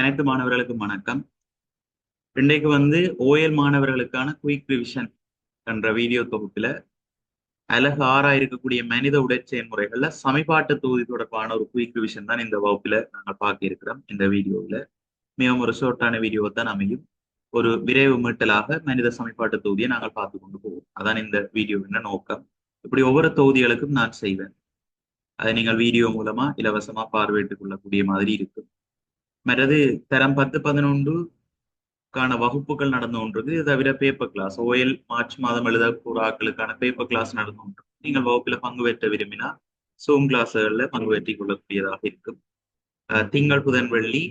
அனைத்து மாணவர்களுக்கும் வணக்கம். இன்றைக்கு வந்து ஓஎல் மாணவர்களுக்கான குயிக் ரிவிஷன் என்ற வீடியோ தொகுப்புல அழகு ஆறா இருக்கக்கூடிய மனித உடற்செயல்முறைகள்ல சமீபாட்டு தொகுதி தொடர்பான ஒரு குயிக் ரிவிஷன் தான் இந்த வகுப்புல நாங்கள் பார்க்க இருக்கிறோம். இந்த வீடியோவில் மிகவும் ஒரு ஷோர்ட்டான வீடியோ தான் அமையும். ஒரு விரைவு மீட்டலாக மனித சமீபாட்டு தொகுதியை நாங்கள் பார்த்து கொண்டு போவோம். அதான் இந்த வீடியோவின் நோக்கம். இப்படி ஒவ்வொரு தொகுதிகளுக்கும் நான் செய்வேன். அதை நீங்கள் வீடியோ மூலமா இலவசமா பார்வையிட்டுக் கொள்ளக்கூடிய மாதிரி இருக்கும். மற்றது தரம் பத்து பதினொன்றுக்கான வகுப்புகள் நடந்து கொண்டிருக்கு இது தவிர பேப்பர் கிளாஸ் ஓஎல் மார்ச் மாதம் எழுத ஆட்களுக்கான பேப்பர் கிளாஸ் நடந்து கொண்டிருக்கு. நீங்கள் வகுப்புல பங்கு பெற்ற விரும்பினா சூம் கிளாஸ்களில் பங்கு பெற்றிக் கொள்ளக்கூடியதாக இருக்கும். திங்கள் புதன் வெள்ளி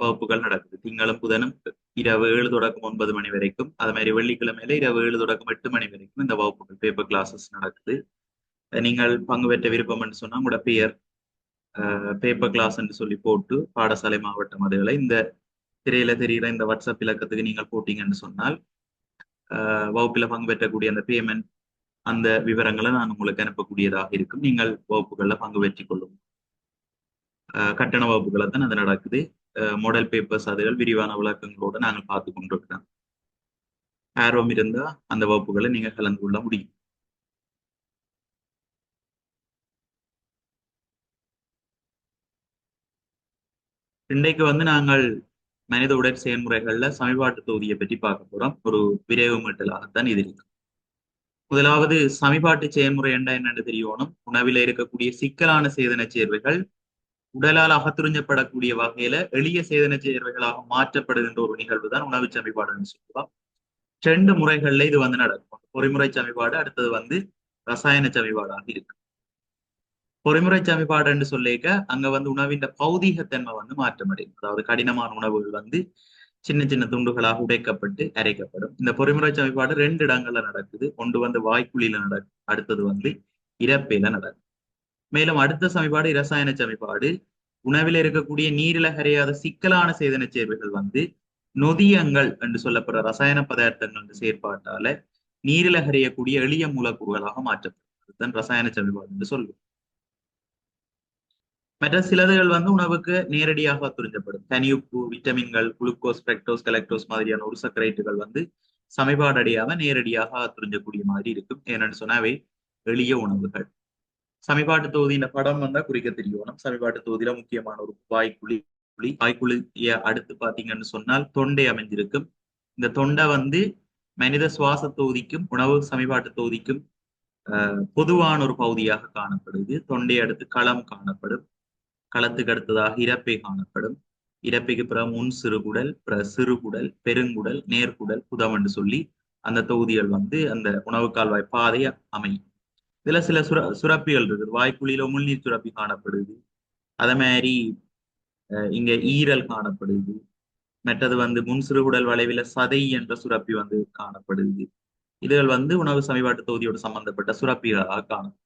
வகுப்புகள் நடக்குது. திங்களும் புதனும் இரவு ஏழு தொடக்கம் ஒன்பது மணி வரைக்கும். அது மாதிரி வெள்ளிக்கிழமையில இரவு ஏழு தொடக்கம் எட்டு மணி வரைக்கும் இந்த வகுப்புகள் பேப்பர் கிளாஸஸ் நடக்குது. நீங்கள் பங்கு பெற்ற விருப்பம்னு சொன்னா உங்களோட பெயர் பேப்பர் கிளாஸ்ன்னு சொல்லி போட்டு பாடசாலை மாவட்டம் அதுகளை இந்த திரையில தெரிகிற இந்த வாட்ஸ்அப் இலக்கத்துக்கு நீங்கள் போட்டீங்கன்னு சொன்னால் வகுப்பில் பங்கு பெற்றக்கூடிய அந்த பேமெண்ட் அந்த விவரங்களை நான் உங்களுக்கு அனுப்பக்கூடியதாக இருக்கும். நீங்கள் வகுப்புகளில் பங்கு பெற்றுக் கொள்ளும். கட்டண வகுப்புகளை தான் அது நடக்குது. மாடல் பேப்பர்ஸ் அதுகள் விரிவான விளக்கங்களோடு நாங்கள் பார்த்து கொண்டிருக்கிறோம். ஆர்வம் இருந்தால் அந்த வகுப்புகளை நீங்க கலந்து கொள்ள முடியும். இன்றைக்கு வந்து நாங்கள் மனித உடல் செயல்முறைகள்ல சமீபாட்டு தொகுதியை பற்றி பார்க்க போறோம். ஒரு விரைவு மீட்டலாகத்தான் இது இருக்கு. முதலாவது சமீபாட்டு செயல்முறை என்ன என்னன்னு தெரியணும் உணவில இருக்கக்கூடிய சிக்கலான சேதன சேர்வைகள் உடலால் அகத்துறிஞ்சப்படக்கூடிய வகையில எளிய சேதன சேர்வைகளாக மாற்றப்படுகின்ற ஒரு நிகழ்வு தான் உணவு சமீபாடுன்னு சொல்லுவோம் ரெண்டு முறைகள்ல இது வந்து நடக்கும். பொறிமுறை சமீபாடு அடுத்தது வந்து ரசாயன சமீபாடாக இருக்கு. பொறிமுறை சமைப்பாடு என்று சொல்லிக்க அங்க வந்து உணவின் பௌதீகத்தன்மை வந்து மாற்றமடையும். அதாவது கடினமான உணவுகள் வந்து சின்ன சின்ன துண்டுகளாக உடைக்கப்பட்டு அரைக்கப்படும். இந்த பொறிமுறை சமைப்பாடு ரெண்டு இடங்கள்ல நடக்குது. ஒன்று வந்து வாய்க்குழியில நடக்கும் அடுத்தது வந்து இறப்பையில நடக்கும். மேலும் அடுத்த சமைப்பாடு இரசாயன சமைப்பாடு உணவில் இருக்கக்கூடிய நீரில கரையாத சிக்கலான சேதன சேர்வைகள் வந்து நொதியங்கள் என்று சொல்லப்படுற ரசாயன பதார்த்தங்கள் செயற்பாட்டால நீரில கரையக்கூடிய எளிய மூலக்கூறுகளாக மாற்றப்படும். ரசாயன சமைப்பாடு என்று சொல்லுவோம். மற்ற சிலதுகள் வந்து உணவுக்கு நேரடியாக துரிஞ்சப்படும் தனியுப்பு விட்டமின்கள் குளுக்கோஸ் பெக்டோஸ் கலெக்டோஸ் மாதிரியான ஒரு சக்கரைட்டுகள் வந்து சமீபாடு அடையாம நேரடியாக துரிஞ்சக்கூடிய மாதிரி இருக்கும். ஏன்னு சொன்னாவே எளிய உணவுகள். சமைபாட்டு தொகுதியின் படம் வந்தா குறிக்க தெரியணும் சமைபாட்டு தொகுதியில முக்கியமான ஒரு வாய்க்குழி குழி வாய்க்குழிய அடுத்து பாத்தீங்கன்னு சொன்னால் தொண்டை அமைஞ்சிருக்கும் இந்த தொண்டை வந்து மனித சுவாச தொகுதிக்கும் உணவு சமைபாட்டு தொகுதிக்கும் பொதுவான ஒரு பகுதியாக காணப்படுது. தொண்டை அடுத்து களம் காணப்படும். களத்துக்கு அடுத்ததாக இறப்பை காணப்படும். இறப்பைக்கு பிறகு முன் சிறுகுடல் பிற சிறுகுடல் பெருங்குடல் நேர்குடல் புதம் என்று சொல்லி அந்த தொகுதிகள் வந்து அந்த உணவு கால்வாய் பாதை அமையும். இதுல சில சுர சுரப்பிகள் இருக்குது. வாய்க்குழியில உமிழ்நீர் சுரப்பி காணப்படுது. அதே மாதிரி இங்க ஈரல் காணப்படுது. மற்றது வந்து முன் சிறுகுடல் வளைவில சதை என்ற சுரப்பி வந்து காணப்படுது. இதுகள் வந்து உணவு சமீபாட்டு தொகுதியோடு சம்பந்தப்பட்ட சுரப்பிகளாக காணும்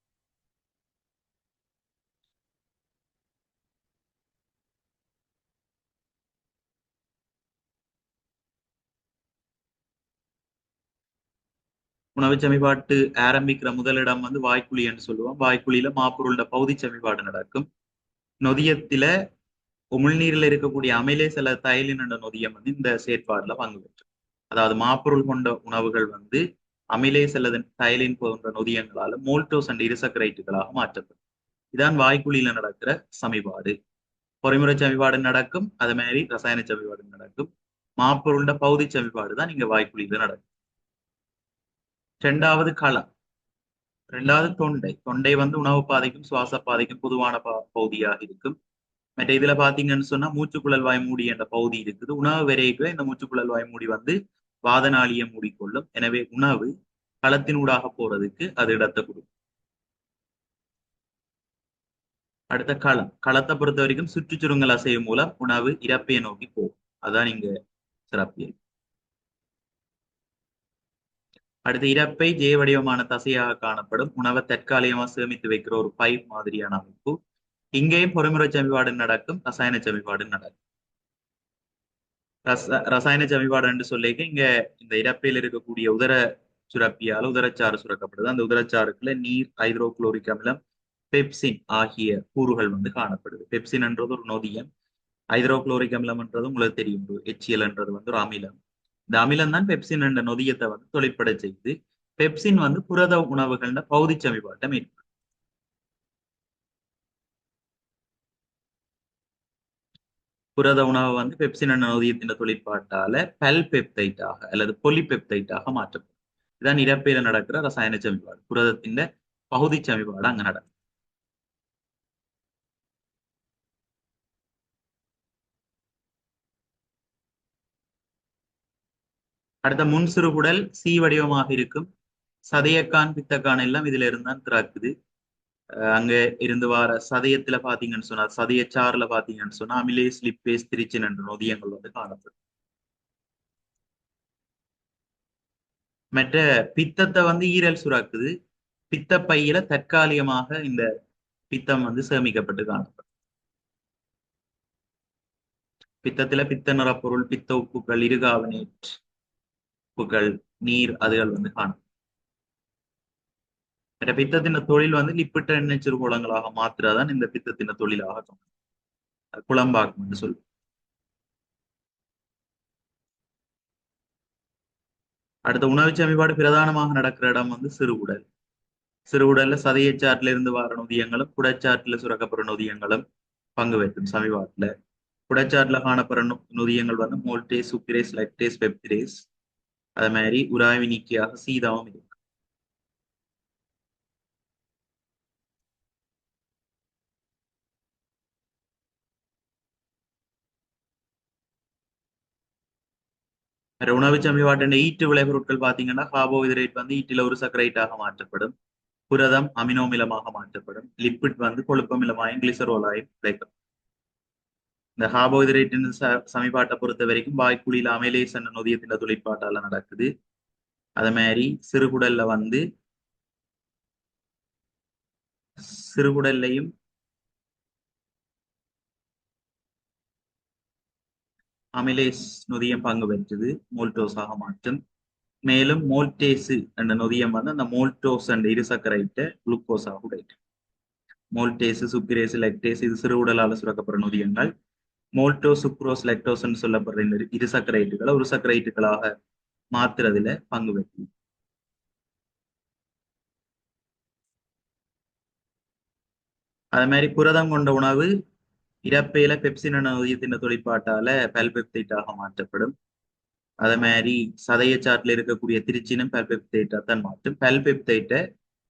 உணவு சமிபாட்டு ஆரம்பிக்கிற முதலிடம் வந்து வாய்க்குழி என்று சொல்லுவோம். வாய்க்குழியில மாப்பொருள பகுதி சமிபாடு நடக்கும். நொதியத்தில உமிழ்நீரில் இருக்கக்கூடிய அமிலே சில தைலின் என்ற நொதியம் வந்து இந்த செயற்பாடுல பங்கு பெற்று அதாவது மாப்பொருள் கொண்ட உணவுகள் வந்து அமிலே செல்லது தைலின் போன்ற நொதியங்களால மோல்டோஸ் அண்ட் இருசக்கரைட்டுகளாக மாற்றப்படும். இதான் வாய்க்குழியில நடக்கிற சமிபாடு பொறிமுறை சமிபாடு நடக்கும். அது மாதிரி ரசாயன சமிபாடு நடக்கும். மாப்பொருளோட பகுதி சமிபாடு தான் இங்க வாய்க்குழியில நடக்கும். ரெண்டாவது களம். ரெண்டாவது தொண்டை. தொண்டை வந்து உணவு பாதைக்கும் சுவாச பாதைக்கும் பொதுவான பகுதியாக இருக்கும். மற்ற இதுல பாத்தீங்கன்னு சொன்னா மூச்சுக்குழல் வாய் மூடி என்ற பகுதி இருக்குது. உணவு விரைவுல இந்த மூச்சுக்குழல் வாய் மூடி வந்து வாதநாளியை மூடிக்கொள்ளும். எனவே உணவு களத்தினூடாக போறதுக்கு அது இடத்தை கொடுக்கும். அடுத்த களம். களத்தை பொறுத்த வரைக்கும் சுற்றுச்சுருங்கல் அசைவு மூலம் உணவு இறப்பையை நோக்கி போகும். அதான் இங்க சிறப்பியல் அடுத்து இறப்பை ஜே வடிவமான தசையாக காணப்படும். உணவை தற்காலிகமா சேமித்து வைக்கிற ஒரு பைப் மாதிரியான அமைப்பு. இங்கேயும் பொறுமுறை சமிபாடு நடக்கும். ரசாயன சமிபாடு நடக்கும். ரச ரசாயன சமிபாடு என்று சொல்லிக்க இங்க இந்த இறப்பையில் இருக்கக்கூடிய உதர சுரப்பியால் உதரச்சாறு சுரக்கப்படுது. அந்த உதரச்சாறுக்குள்ள நீர் ஹைட்ரோகுளோரிக் அமிலம் பெப்சின் ஆகிய கூறுகள் வந்து காணப்படுது. பெப்சின் என்றது ஒரு நொதியம். ஹைட்ரோகுளோரிக் அமிலம்ன்றது உங்களுக்கு தெரியும். எச்சிஎல்ன்றது வந்து ஒரு அமிலம். இந்த அமிலம் தான் பெப்சின் என்ற நொதியத்தை வந்து தொழிற்பட செய்து பெப்சின் வந்து புரத உணவுகள்ல பகுதி சமிபாட்டை ஏற்படும் புரத உணவை வந்து பெப்சின் என்ற நொதியத்தின் தொழிற்பாட்டால பல் பெப்தைட்டாக அல்லது பொலிபெப்தைட்டாக மாற்றப்படும். இதான் இடப்பெயர நடக்கிற ரசாயன சமிபாடு புரதத்தின் பகுதி சமிபாடு அங்க நடக்கும். அடுத்த முன் சிறுகுடல் சி வடிவமாக இருக்கும். சதையக்கான் பித்தக்கான் எல்லாம் இதுல இருந்தான் திறக்குது அங்க இருந்து வார சதயத்துல பாத்தீங்கன்னு சொன்னா சதயச்சாறுல பாத்தீங்கன்னு சொன்னா அமிலேஸ் லிப்பேஸ் திருச்சின் என்ற நொதியங்கள் வந்து காணப்படும். மற்ற பித்தத்தை வந்து ஈரல் சுராக்குது. பித்த பையில தற்காலிகமாக இந்த பித்தம் வந்து சேமிக்கப்பட்டு காணப்படும். பித்தத்துல பித்த நிறப்பொருள் பித்த உப்புகள் இருகாவனேட் உப்புகள் நீர் அதுகள் வந்து காணும். மற்ற பித்தத்தின தொழில் வந்து லிப்பிட்ட எண்ணெய் சிறுகோளங்களாக மாத்திரதான் இந்த பித்தத்தின தொழிலாக குளம்பாக்கும் என்று சொல்லுவோம். அடுத்த உணவு சமிபாடு பிரதானமாக நடக்கிற இடம் வந்து சிறுகுடல். சிறுகுடல்ல சதையச்சாட்டுல இருந்து வர நொதியங்களும் குடச்சாட்டுல சுரக்கப்படுற நொதியங்களும் பங்கு பெற்றும் சமீபாட்டில் குடச்சாட்டுல காணப்படுற நொதியங்கள் வந்து மோல்டேஸ் சுப்பிரேஸ் லெக்டேஸ் பெப்திரேஸ் அது மாதிரி உராய்வி நீக்கியாக சீதாவும் இருக்கு உணவு சமிபாட்டின் ஈட்டு விளைபொருட்கள் பாத்தீங்கன்னா கார்போஹைட்ரேட் வந்து ஈட்டில ஒரு சக்கரைட்டாக மாற்றப்படும். புரதம் அமினோமிலமாக மாற்றப்படும். லிப்பிட் வந்து கொழுப்பமிலமாயும் கிளிசரோலாயும் கிடைக்கும் இந்த கார்போஹைட்ரேட்டின் சமிபாட்டை பொறுத்த வரைக்கும் வாய்க்குழியில் அமிலேஸ் என்ற நொதியத்தின் தொழிற்பாட்டால நடக்குது. அதே மாதிரி சிறுகுடல்ல வந்து சிறுகுடல்லையும் அமிலேஸ் நொதியம் பங்கு பெற்றது. மோல்டோஸாக மாற்றும். மேலும் மோல்டேசு என்ற நொதியம் வந்து அந்த மோல்டோஸ் என்ற இருசக்கரைட்ட குளுக்கோஸாக உடைட்டு மோல்டேசு சுக்கிரேசு லெக்டேஸ் இது சிறுகுடலால் சுரக்கப்படும் நொதியங்கள். மோல்டோ சுக்ரோஸ் லெக்டோஸ்ன்னு சொல்லப்படுற இந்த இருசக்கரைட்டுகளை ஒரு சக்கரைட்டுகளாக மாத்துறதுல பங்கு பெற்று அது மாதிரி புரதம் கொண்ட உணவு இறப்பையில பெப்சின் உயிர்த்தின தொழிற்பாட்டால பல்பெப்டைட்டாக மாற்றப்படும். அதே மாதிரி சதையச்சாட்டில் இருக்கக்கூடிய திருச்சினும் பல்பெப்டைட்டா தான் மாற்றும். பல்பெப்டைட்டை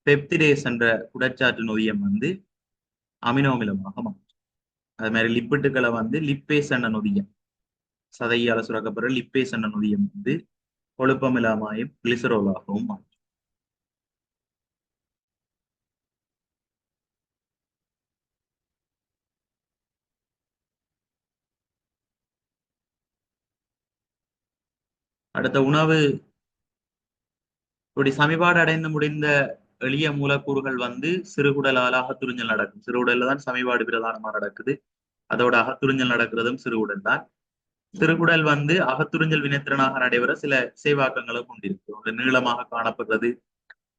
பெப்திரேஸ் என்ற குடச்சாட்டு நோயம் வந்து அமினோமிலமாக மாற்றும். அது மாதிரி லிப்பிட்டுகளை வந்து லிப்பேஸ் என்ற நொதியம். சதையால சுரக்கப்படுற லிப்பேஸ் என்ற நொதியம் வந்து கொழுப்பமிலாமாயும் கிளிசரோலாகவும் மாற்றும் அடுத்த உணவு. இப்படி சமிபாடு அடைந்து முடிந்த எளிய மூலக்கூறுகள் வந்து சிறுகுடலால் அகத்துறிஞ்சல் நடக்கும். சிறுகுடல்ல தான் சமீபாடு பிரதானமா நடக்குது. அதோட அகத்துறிஞ்சல் நடக்கிறதும் சிறுகுடல் தான். சிறுகுடல் வந்து அகத்துறிஞ்சல் வினைத்திறனாக நடைபெற சில சேவாக்கங்களை கொண்டிருக்கு ஒன்று நீளமாக காணப்படுறது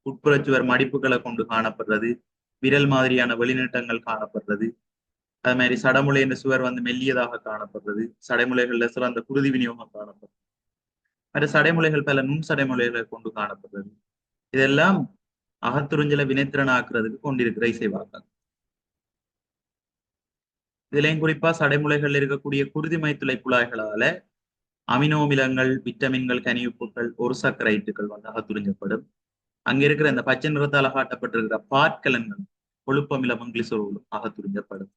உட்புறச்சுவர் மடிப்புகளை கொண்டு காணப்படுறது விரல் மாதிரியான வெளிநீட்டங்கள் காணப்படுறது. அது மாதிரி சடமுலை என்ற சுவர் வந்து மெல்லியதாக காணப்படுறது. சடைமுலைகள்ல சிறந்த குருதி விநியோகம் காணப்படுறது மற்ற சடைமுலைகள் பல நுண் சடைமுலைகளை கொண்டு காணப்படுறது. இதெல்லாம் அகத்துறிஞ்சலை வினைத்திறன் ஆக்குறதுக்கு கொண்டிருக்கிற இசைவாக்கம் இதுலயும் குறிப்பா சடைமுலைகள் இருக்கக்கூடிய குருதிமை துளை குழாய்களால அமினோமிலங்கள் விட்டமின்கள் கனிவுப்புகள் ஒரு சக்கரைட்டுகள் வந்து அகத்துறிஞ்சப்படும். அங்க இருக்கிற இந்த பச்சை நிறத்தால் காட்டப்பட்டிருக்கிற பாற்கலன்கள் கொழுப்பமிலமும் கிளிசரோலும் அகத்துறிஞ்சப்படும்.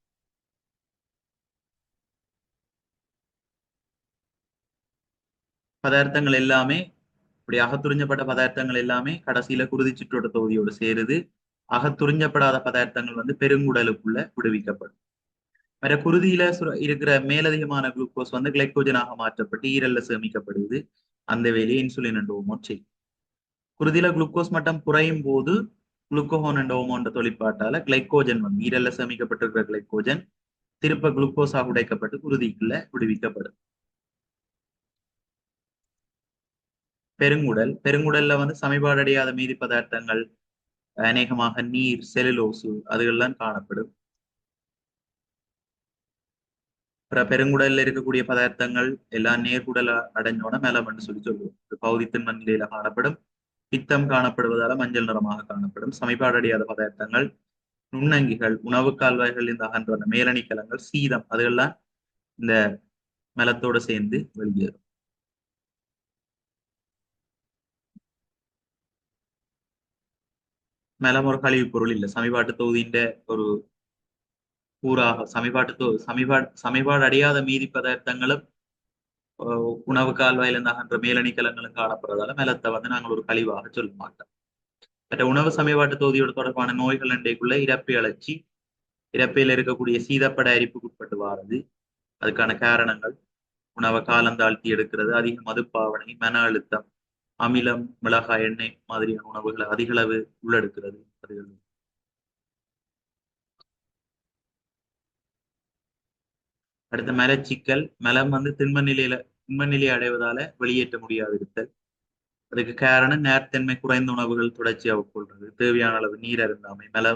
பதார்த்தங்கள் எல்லாமே இப்படி அகத்துறிஞ்சப்பட்ட பதார்த்தங்கள் எல்லாமே கடைசியில குருதி சுற்றோட்ட தொகுதியோடு சேருது. அகத்துறிஞ்சப்படாத பதார்த்தங்கள் வந்து பெருங்குடலுக்குள்ள விடுவிக்கப்படும். வேற குருதியில இருக்கிற மேலதிகமான குளுக்கோஸ் வந்து கிளைக்கோஜனாக மாற்றப்பட்டு ஈரல்ல சேமிக்கப்படுது. அந்த வேலையை இன்சுலின் என்ற ஹோமோன் செய்யும். குருதியில குளுக்கோஸ் மட்டம் குறையும் போது குளுக்கோஹோன் என்ற ஹோமோன்ற தொழிற்பாட்டால கிளைக்கோஜன் வந்து ஈரல்ல சேமிக்கப்பட்டிருக்கிற கிளைக்கோஜன் திருப்ப குளுக்கோஸாக உடைக்கப்பட்டு குருதிக்குள்ள விடுவிக்கப்படும். பெருங்குடல். பெருங்குடல்ல வந்து சமீபாடடையாத மீதி பதார்த்தங்கள் அநேகமாக நீர் செலுலோசு அதுகள்லாம் காணப்படும். அப்புறம் பெருங்குடல்ல இருக்கக்கூடிய பதார்த்தங்கள் எல்லாம் நேர்குடல் அடைஞ்சோட மேலம்னு சொல்லி சொல்லுவோம். பௌதித்தின் மண்ணிலையில காணப்படும். பித்தம் காணப்படுவதால மஞ்சள் நிறமாக காணப்படும். சமைப்பாடடியாத பதார்த்தங்கள் நுண்ணங்கிகள் உணவு கால்வாய்கள் இந்த அகன்ற மேலணிக்கலங்கள் சீதம் அதுகள்லாம் இந்த மலத்தோட சேர்ந்து வெளியேறும். மலம் ஒரு கழிவு பொருள் இல்லை. சமீபாட்டு தொகுதியின் ஒரு கூறாக சமீபாட்டு தொ சமீபா சமீபாடு அடையாத மீதி பதார்த்தங்களும் உணவு கால்வாயில மேலணி மேலணிக்கலங்களும் காணப்படுறதால மெலத்தை வந்து நாங்கள் ஒரு கழிவாக சொல்ல மாட்டோம். மற்ற உணவு சமீபாட்டு தொகுதியோட தொடர்பான நோய்கள் அண்டைக்குள்ள இறப்பை அழற்சி இறப்பையில் இருக்கக்கூடிய சீதப்பட அரிப்புக்கு உட்பட்டு வாரது. அதுக்கான காரணங்கள் உணவை காலம் தாழ்த்தி எடுக்கிறது அதிக மதுப்பாவனை மன அழுத்தம் அமிலம் மிளகாய் எண்ணெய் மாதிரியான உணவுகளை அதிக அளவு உள்ளெடுக்கிறது. அதுகள். அடுத்த மலச்சிக்கல். மலம் வந்து திண்ம நிலையில திண்ம நிலையை அடைவதால வெளியேற்ற முடியாது இருத்தல் அதுக்கு காரணம் நேர்த்தன்மை குறைந்த உணவுகள் தொடர்ச்சியாக உட்கொள்றது தேவையான அளவு நீர் அருந்தாமை மல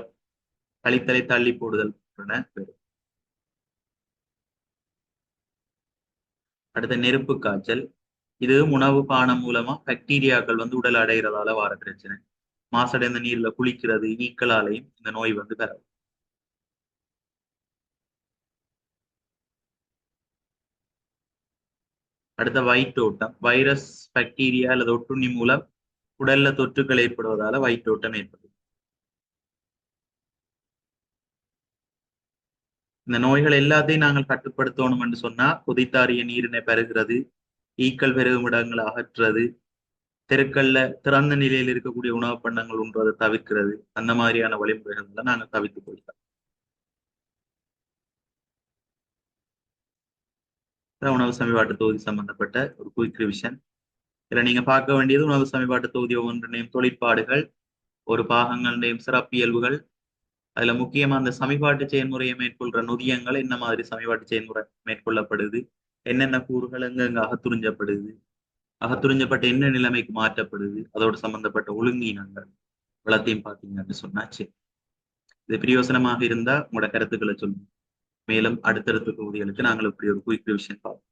கழித்தலை தள்ளி போடுதல் பெறும் அடுத்த நெருப்பு காய்ச்சல். இது உணவு பானம் மூலமா பாக்டீரியாக்கள் வந்து உடல் அடைகிறதால வர பிரச்சனை. மாசடைந்த நீர்ல குளிக்கிறது ஈக்களாலையும் இந்த நோய் வந்து பெறவும் அடுத்த வயிற்றோட்டம் வைரஸ் பாக்டீரியா அல்லது ஒட்டுண்ணி மூலம் உடல்ல தொற்றுக்கள் ஏற்படுவதால வயிற்றோட்டம் ஏற்படும் இந்த நோய்கள் எல்லாத்தையும் நாங்கள் கட்டுப்படுத்தணும் என்று சொன்னா கொதித்தாரிய நீரினை பெறுகிறது ஈக்கள் பெருகும் இடங்களை அகற்றுறது தெருக்கல்ல திறந்த நிலையில் இருக்கக்கூடிய உணவு பண்டங்கள் உண்றதை தவிர்க்கிறது. அந்த மாதிரியான வழிமுறைகள் நாங்கள் தவிர்த்து கொள்கிறோம் உணவு சமீபாட்டு தொகுதி சம்பந்தப்பட்ட ஒரு குயிக் ரிவிஷன் இதுல நீங்க பார்க்க வேண்டியது உணவு சமீபாட்டு தொகுதி ஒவ்வொன்றினையும் தொழிற்பாடுகள் ஒரு பாகங்களுடையும் சிறப்பியல்புகள் அதுல முக்கியமா அந்த சமீபாட்டு செயல்முறையை மேற்கொள்ற நுதியங்கள் என்ன மாதிரி சமீபாட்டு செயல்முறை மேற்கொள்ளப்படுது? என்னென்ன கூறுகள் எங்கெங்க அகத்துறிஞ்சப்படுது? அகத்துறிஞ்சப்பட்ட என்ன நிலைமைக்கு மாற்றப்படுது? அதோட சம்பந்தப்பட்ட ஒழுங்கீனங்கள் வளத்தையும் பார்த்தீங்கன்னு சொன்னாச்சு. இது பிரயோசனமாக இருந்தா உங்களோட கருத்துக்களை சொல்லுங்க. மேலும் அடுத்தடுத்த தொகுதிகளுக்கு நாங்கள் இப்படி ஒரு குயிக் ரிவிஷன் பார்ப்போம்.